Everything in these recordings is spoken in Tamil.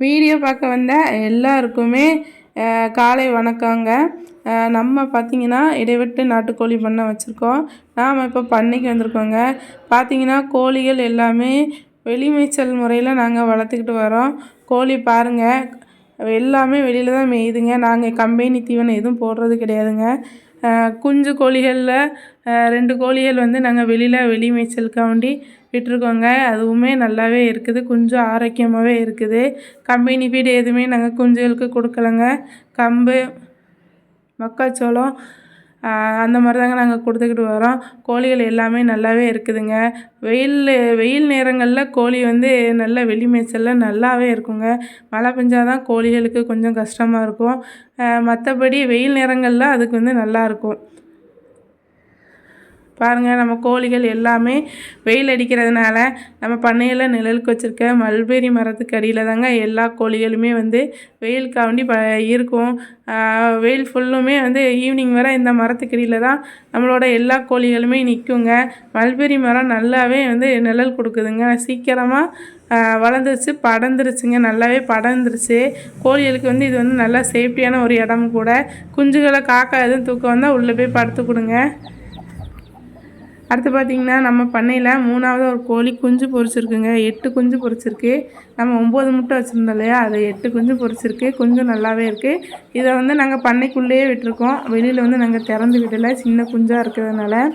வீடியோ பார்க்க வந்த எல்லாருக்குமே காலை வணக்கங்க. நம்ம பார்த்திங்கன்னா இடைவிட்டு நாட்டுக்கோழி பண்ணை வச்சுருக்கோம். நாம் இப்போ பண்ணைக்கு வந்திருக்கோங்க. பார்த்தீங்கன்னா கோழிகள் எல்லாமே வெளிமேய்ச்சல் முறையில் நாங்கள் வளர்த்துக்கிட்டு வரோம். கோழி பாருங்கள் எல்லாமே வெளியில் தான் மேயுதுங்க. நாங்கள் கம்பெனி தீவனம் எதுவும் போடுறது கிடையாதுங்க. குஞ்சு கோழிகளில் ரெண்டு கோழிகள் வந்து நாங்கள் வெளியில் வெளி மேய்ச்சலுக்காண்டி விட்டுருக்கோங்க. அதுவுமே நல்லாவே இருக்குது. கொஞ்சம் ஆரோக்கியமாகவே இருக்குது. கம்பெனி ஃபீடு எதுவுமே நாங்கள் குஞ்சுகளுக்கு கொடுக்கலங்க. கம்பு மக்காச்சோளம் அந்த மாதிரி தாங்க நாங்கள் கொடுத்துக்கிட்டு வரோம். கோழிகள் எல்லாமே நல்லாவே இருக்குதுங்க. வெயில் வெயில் நேரங்களில் கோழி வந்து நல்ல வெளி மேய்ச்சலில் நல்லாவே இருக்குங்க. மழை பெஞ்சால் தான் கோழிகளுக்கு கொஞ்சம் கஷ்டமாக இருக்கும். மற்றபடி வெயில் நேரங்களில் அதுக்கு வந்து நல்லா இருக்கும். பாருங்கள் நம்ம கோழிகள் எல்லாமே வெயில் அடிக்கிறதுனால நம்ம பண்ணையில் நிழலுக்கு வச்சுருக்க மல்பெரி மரத்துக்கு அடியில் தாங்க எல்லா கோழிகளுமே வந்து வெயிலுக்காண்டி ப இருக்கும். வெயில் ஃபுல்லுமே வந்து ஈவினிங் வர இந்த மரத்துக்கு அடியில் தான் நம்மளோட எல்லா கோழிகளுமே நிற்குங்க மல்பெரி மரம் நல்லாவே வந்து நிழல் கொடுக்குதுங்க. சீக்கிரமாக வளர்ந்துருச்சு படர்ந்துருச்சுங்க. நல்லாவே படர்ந்துருச்சு. கோழிகளுக்கு வந்து இது வந்து நல்லா சேஃப்டியான ஒரு இடம் கூட. குஞ்சுகளை காக்கா எதுவும் தூக்கம் வந்தால் உள்ளே போய் படுத்து கொடுங்க. அடுத்து பார்த்திங்கன்னா நம்ம பண்ணையில் மூணாவது ஒரு கோழி குஞ்சு பொரிச்சிருக்குங்க. எட்டு குஞ்சு பொரிச்சிருக்கு. நம்ம ஒம்பது முட்டை வச்சுருந்தோம் இல்லையா? அது எட்டு குஞ்சு பொறிச்சிருக்கு குஞ்சு நல்லாவே இருக்குது இதை வந்து நாங்கள் பண்ணைக்குள்ளேயே விட்டுருக்கோம். வெளியில் வந்து நாங்கள் திறந்து விடலை. சின்ன குஞ்சாக இருக்கிறதுனால.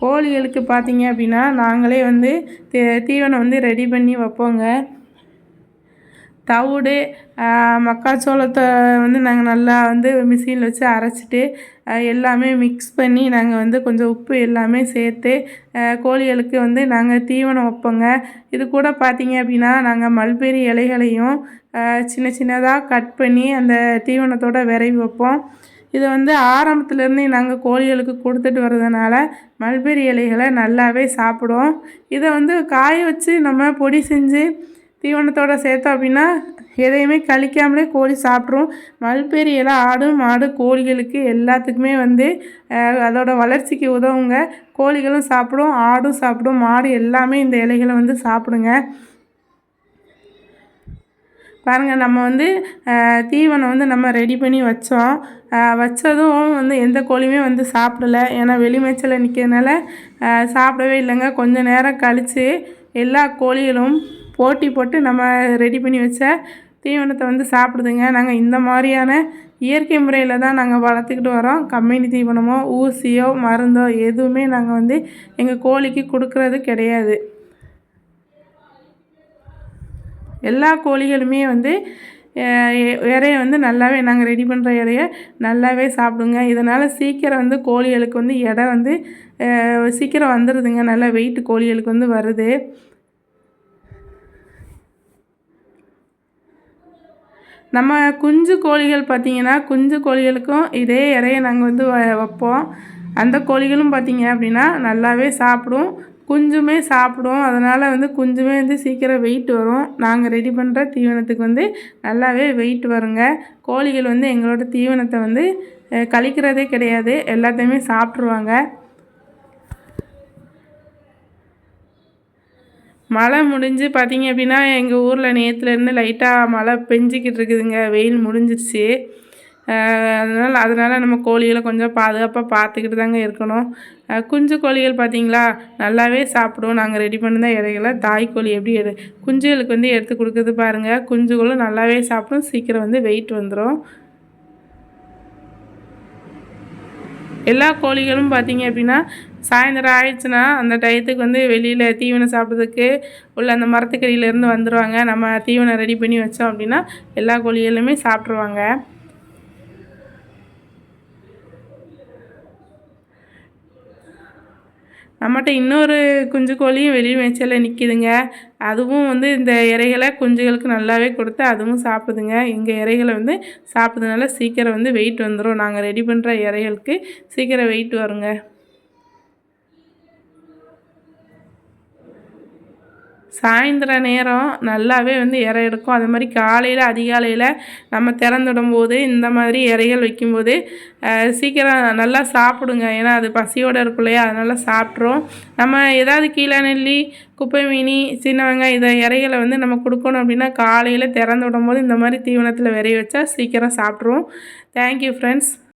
கோழிகளுக்கு பார்த்தீங்க அப்படின்னா நாங்களே வந்து தீ- தீவனம் வந்து ரெடி பண்ணி வைப்போங்க. தவிடு மக்காச்சோளத்தை வந்து நாங்கள் நல்லா வந்து மிஷினில் வச்சு அரைச்சிட்டு எல்லாமே மிக்ஸ் பண்ணி நாங்கள் வந்து கொஞ்சம் உப்பு எல்லாமே சேர்த்து கோழிகளுக்கு வந்து நாங்கள் தீவனம் வைப்போங்க. இது கூட பார்த்தீங்க அப்படின்னா நாங்கள் மல்பெரி இலைகளையும் சின்ன சின்னதாக கட் பண்ணி அந்த தீவனத்தோட விரைவி வைப்போம். இதை வந்து ஆரம்பத்துலேருந்தே நாங்கள் கோழிகளுக்கு கொடுத்துட்டு வர்றதுனால மல்பெரி இலைகளை நல்லாவே சாப்பிடும் இதை வந்து காய வச்சு நம்ம பொடி செஞ்சு தீவனத்தோட சேர்த்தோம் அப்படின்னா எதையுமே கழிக்காமலே கோழி சாப்பிட்ரும். மல்பெரி எல்லாம் ஆடு மாடு கோழிகளுக்கு எல்லாத்துக்குமே வந்து அதோடய அதோட வளர்ச்சிக்கு உதவுங்க. கோழிகளும் சாப்பிடும் ஆடும் சாப்பிடும் மாடு எல்லாமே இந்த இலைகளை வந்து சாப்பிடுங்க. பாருங்கள் நம்ம வந்து தீவனம் வந்து நம்ம ரெடி பண்ணி வச்சோம். வச்சதும் வந்து எந்த கோழியுமே வந்து சாப்பிடல. ஏன்னா வெளிமேச்சலில் நிற்கிறதுனால சாப்பிடவே இல்லைங்க. கொஞ்சம் நேரம் கழித்து எல்லா கோழிகளும் போட்டி போட்டு நம்ம ரெடி பண்ணி வச்ச தீவனத்தை வந்து சாப்பிடுதுங்க. நாங்கள் இந்த மாதிரியான இயற்கை முறையில் தான் நாங்கள் வளர்த்துக்கிட்டு வரோம். கம்பெனி தீவனமோ ஊசியோ மருந்தோ எதுவுமே நாங்கள் வந்து எங்கள் கோழிக்கு கொடுக்கறது கிடையாது. எல்லா கோழிகளுமே வந்து இறைய வந்து நல்லாவே நாங்கள் ரெடி பண்ணுற இறைய நல்லாவே சாப்பிடுங்க. இதனால் சீக்கிரம் வந்து கோழிகளுக்கு வந்து எடை வந்து சீக்கிரம் வந்துடுதுங்க நல்லா வெயிட் கோழிகளுக்கு வந்து வருது. நம்ம குஞ்சு கோழிகள் பார்த்திங்கன்னா குஞ்சு கோழிகளுக்கும் இதே இறைய நாங்கள் வந்து வ- வைப்போம். அந்த கோழிகளும் பார்த்திங்க அப்படின்னா நல்லாவே சாப்பிடும். குஞ்சுமே சாப்பிடும். அதனால் வந்து குஞ்சுமே வந்து சீக்கிரம் வெயிட் வரும். நாங்கள் ரெடி பண்ணுற தீவனத்துக்கு வந்து நல்லாவே வெயிட் வருங்க. கோழிகள் வந்து எங்களோட தீவனத்தை வந்து கழிக்கிறதே கிடையாது. எல்லாத்தையுமே சாப்பிட்ருவாங்க மழை முடிஞ்சு பார்த்தீங்க அப்படின்னா எங்கள் ஊரில் நேற்றுலேருந்து லைட்டாக மழை பெஞ்சிக்கிட்டு இருக்குதுங்க. வெயில் முடிஞ்சிருச்சு. அதனால் அதனால் நம்ம கோழிகளை கொஞ்சம் பாதுகாப்பாக பார்த்துக்கிட்டு தாங்க இருக்கணும். குஞ்சு கோழிகள் பார்த்தீங்களா? நல்லாவே சாப்பிடுவோம் நாங்கள் ரெடி பண்ண இலைகளை தாய் கோழி எப்படி எடு குஞ்சுகளுக்கு வந்து எடுத்து கொடுக்குறது பாருங்கள் குஞ்சுகளும் நல்லாவே சாப்பிடும். சீக்கிரம் வந்து வெயிட் வந்துடும் எல்லா கோழிகளும் பார்த்தீங்க அப்படின்னா சாயந்தரம் ஆயிடுச்சுன்னா அந்த டயத்துக்கு வந்து வெளியில் தீவனம் சாப்பிட்றதுக்கு உள்ள அந்த மரத்துக்கடியிலேருந்து வந்துடுவாங்க நம்ம தீவனம் ரெடி பண்ணி வச்சோம் அப்படின்னா எல்லா கோழிகளுமே சாப்பிட்ருவாங்க நம்மகிட்ட இன்னொரு குஞ்சு கோழியும் வெளி மேய்ச்சலில் நிற்கிதுங்க அதுவும் வந்து இந்த இறைகளை குஞ்சுகளுக்கு நல்லாவே கொடுத்து அதுவும் சாப்பிடுதுங்க. எங்கள் இறைகளை வந்து சாப்பிட்றதுனால சீக்கிரம் வந்து வெயிட் வந்துடும் நாங்கள் ரெடி பண்ணுற இறைகளுக்கு சீக்கிரம் வெயிட் வருங்க. சாயந்தர நேரம் நல்லாவே வந்து இறை எடுக்கும். அது மாதிரி காலையில் அதிகாலையில் நம்ம திறந்துடும் போது இந்த மாதிரி இறைகள் வைக்கும்போது சீக்கிரம் நல்லா சாப்பிடுங்க. ஏன்னா அது பசியோடு இருக்கும் இல்லையா? அதனால் சாப்பிட்ரும் நம்ம ஏதாவது கீழே நெல்லி குப்பை மீனி சின்ன வெங்காயம் இதை இறைகளை வந்து நம்ம கொடுக்கணும் அப்படின்னா காலையில் திறந்து விடும்போது இந்த மாதிரி தீவனத்தில் விரைய வச்சா சீக்கிரம் சாப்பிட்ருவோம் தேங்க்யூ ஃப்ரெண்ட்ஸ்